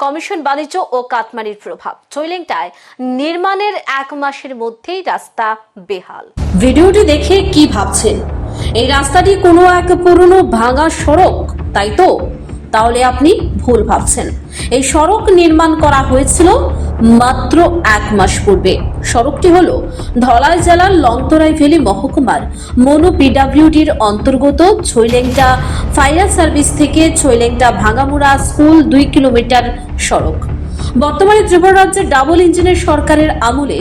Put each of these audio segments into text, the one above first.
Commission বাণিজ্য ও কাটমানির প্রভাব। চৈলেংটায় নির্মাণের এক মাসের মধ্যেই রাস্তা বেহাল। ভিডিওটি দেখে কি ভাবছেন? এই রাস্তাটি কোনো এক পুরনো ভাঙা সড়ক, তাই তো? তাহলে আপনি ভুল ভাবছেন। এই সড়ক নির্মাণ করা হয়েছিল মাত্র এক মাস পূর্বে। সড়কটি হল ধলাই জেলার লংতরাই ভ্যালি মহকুমার মনু পিডাব্লিউডির অন্তর্গত ছৈলেংটা ফায়ার সার্ভিস থেকে ছৈলেংটা ভাঙামুড়া স্কুল দুই কিলোমিটার সড়ক। বর্তমানে ত্রিপুরা রাজ্যের ডাবল ইঞ্জিনের সরকারের আমলে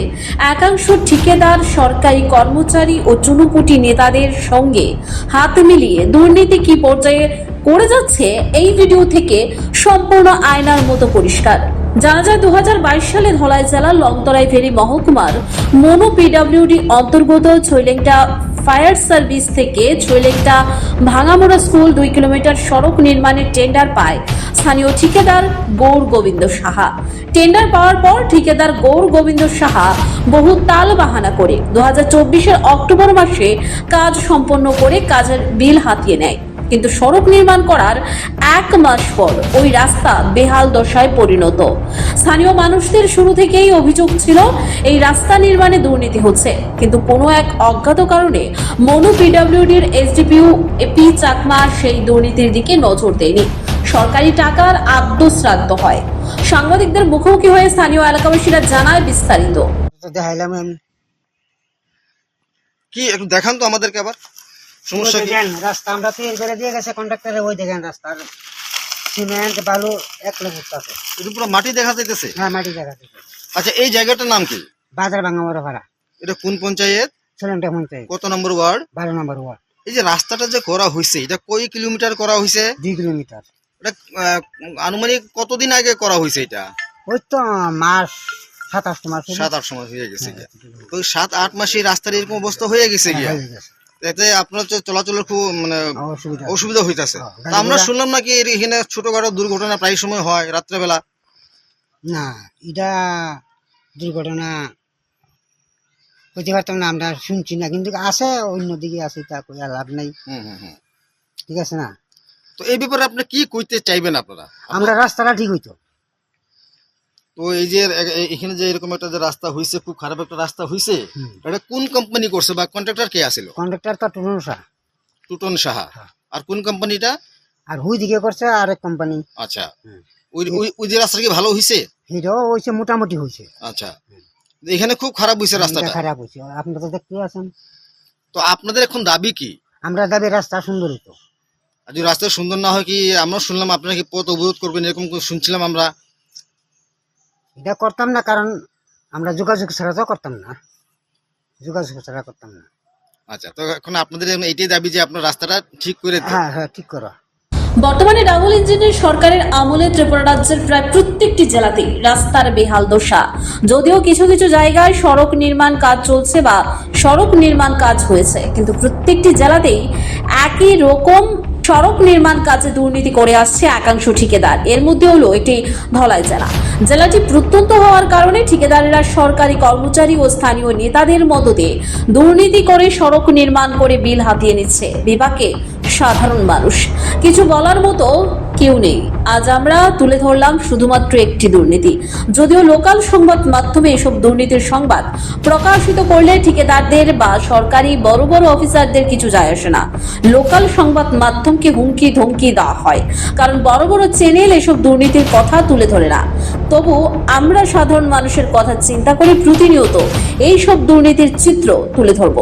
একাংশ ঠিকাদার, সরকারি কর্মচারী ও চুনুপুটি নেতাদের সঙ্গে হাত মিলিয়ে দুর্নীতি কি পর্যায়ে করে যাচ্ছে এই ভিডিও থেকে সম্পূর্ণ আয়নার মতো পরিষ্কার। জানা যায় দু হাজার বাইশ সালে ধলাই জেলার লংতরাই ফেরি মহকুমার মনো পিডাব্লিউডি অন্তর্গত ছৈলেংটা ফায়ার সার্ভিস থেকে ছৈলেংটা ভাঙামোড়া স্কুল দুই কিলোমিটার সড়ক নির্মাণের টেন্ডার পায় স্থানীয় ঠিকাদার গৌর গোবিন্দ সাহা। টেন্ডার পাওয়ার পর ঠিকাদার গৌর গোবিন্দ সাহা বহু তাল বাহানা করে। দু হাজার অক্টোবর মাসে কাজ সম্পন্ন করে কাজের বিল হাতিয়ে নেয়। কিন্তু সড়ক নির্মাণ করার এক মাস পর ওই রাস্তা বেহাল দশায় পরিণত। স্থানীয় মানুষদের শুরু থেকেই অভিযোগ ছিল, এই রাস্তা নির্মাণে দুর্নীতি হচ্ছে। কিন্তু কোনো এক অজ্ঞাত কারণে মনু পিডাব্লিউডির এসডিপিউ পি চাকমা সেই দুর্নীতির দিকে নজর দেয়নি। সরকারি টাকার আদ্যশ্রাদ্ধ হয়। সাংবাদিকদের মুখোমুখি হয়ে স্থানীয় এলাকাবাসীরা জানায় বিস্তারিত। দেখাইলাম কি, একটু দেখান তো আমাদেরকে আবার। সমস্যা দেখেন রাস্তা আমরা তৈরি করে দিয়ে গেছে কন্ট্রাক্টরে ওই দেখেন রাস্তার সিমেন্ট বালু এক আছে এটা পুরো মাটি দেখা যাইতেছে? হ্যাঁ মাটি জায়গা থেকে আচ্ছা এই জায়গাটার নাম কি? বাজার ভাড়া। এটা কোন পঞ্চায়েত? ছেলেমটা মনতে কত নম্বর ওয়ার্ড? বারো নম্বর ওয়ার্ড। এই যে রাস্তাটা যে করা হয়েছে এটা কয় কিলোমিটার করা হয়েছে দুই কিলোমিটার। এটা আনুমানিক কতদিন আগে করা হয়েছে এটা? ওই তো মাস সাতাশ মাস সাত আট মাস হয়ে গেছে গিয়া। তো ওই সাত আট মাসে রাস্তার এরকম অবস্থা হয়ে গেছে গিয়া? হয়ে। এতে আপনার চলাচলের খুব মানে অসুবিধা হইতাছে। হ্যাঁ, আমরা শুনলাম নাকি এখানে ছোটখাটো দুর্ঘটনা প্রায় সময় হয় রাত্রেবেলা। না এটা দুর্ঘটনা বুঝতে পারতাম না আমরা শুনছি না। কিন্তু আছে অন্যদিকে আছে তা কই লাভ নাই। ঠিক আছে না? তো এই ব্যাপারে আপনি কি কইতে চাইবেন আপনারা? আমরা রাস্তাটা ঠিক হইতো। তো এই যে এখানে যে এরকম একটা যে রাস্তা হয়েছে খুব খারাপ একটা রাস্তা হয়েছে এটা কোন কোম্পানি করছে বা কন্ট্রাক্টর কে আছিল? কন্ট্রাক্টর তো টুটন সাহা। টুটন সাহা। হ্যাঁ। আর কোন কোম্পানিটা আর হুই দিকে করছে আর এক কোম্পানি আচ্ছা ওই ওই যে রাস্তা কি ভালো হইছে? এটাও হয়েছে মোটামুটি হয়েছে আচ্ছা। এখানে খুব খারাপ হইছে রাস্তাটা। খারাপ হয়েছে আপনারা তো দেখতে আছেন। তো আপনাদের এখন দাবি কি? আমরা দাবি রাস্তা সুন্দর হইতো আর যদি রাস্তা সুন্দর না হয় কি আমরা শুনলাম আপনারা কি পথ অবরোধ করবেন এরকম শুনছিলাম আমরা। এটা করতাম না কারণ আমরা যোগাযোগ ছাড়া তো করতাম না। যোগাযোগ ছাড়া করতাম না। আচ্ছা তো এখন আপনাদের এইটাই দাবি যে আপনার রাস্তাটা ঠিক করে দেন হ্যাঁ হ্যাঁ ঠিক করো। বর্তমানে ডাবল ইঞ্জিনের সরকারের আমলে ত্রিপুরা রাজ্যের প্রায় প্রত্যেকটি জেলাতেই রাস্তার বেহাল দশা। যদিও কিছু কিছু জায়গায় সড়ক নির্মাণ কাজ চলছে বা সড়ক নির্মাণ কাজ হয়েছে কিন্তু প্রত্যেকটি জেলাতেই একই রকম সড়ক নির্মাণ কাজে দুর্নীতি করে আসছে একাংশ ঠিকাদার। এর মধ্যে হলো একটি ধলাই জেলা। জেলাটি প্রত্যন্ত হওয়ার কারণে ঠিকাদারেরা সরকারি কর্মচারী ও স্থানীয় নেতাদের মদতে দুর্নীতি করে সড়ক নির্মাণ করে বিল হাতিয়ে নিচ্ছে। বিভাগে সাধারণ মানুষ। কিছু বলার মতো কেউ নেই। আজ আমরা তুলে ধরলাম শুধুমাত্র একটি দুর্নীতি। যদিও লোকাল সংবাদ মাধ্যমে এসব দুর্নীতির সংবাদ প্রকাশিত করলে ঠিকাদারদের বা সরকারি বড় বড় অফিসারদের কিছু যায় আসে না। লোকাল সংবাদ মাধ্যমকে হুমকি ধমকি দেওয়া হয়। কারণ বড় বড় চ্যানেল এসব দুর্নীতির কথা তুলে ধরে না। তবু আমরা সাধারণ মানুষের কথা চিন্তা করে প্রতিনিয়ত এই সব দুর্নীতির চিত্র তুলে ধরব।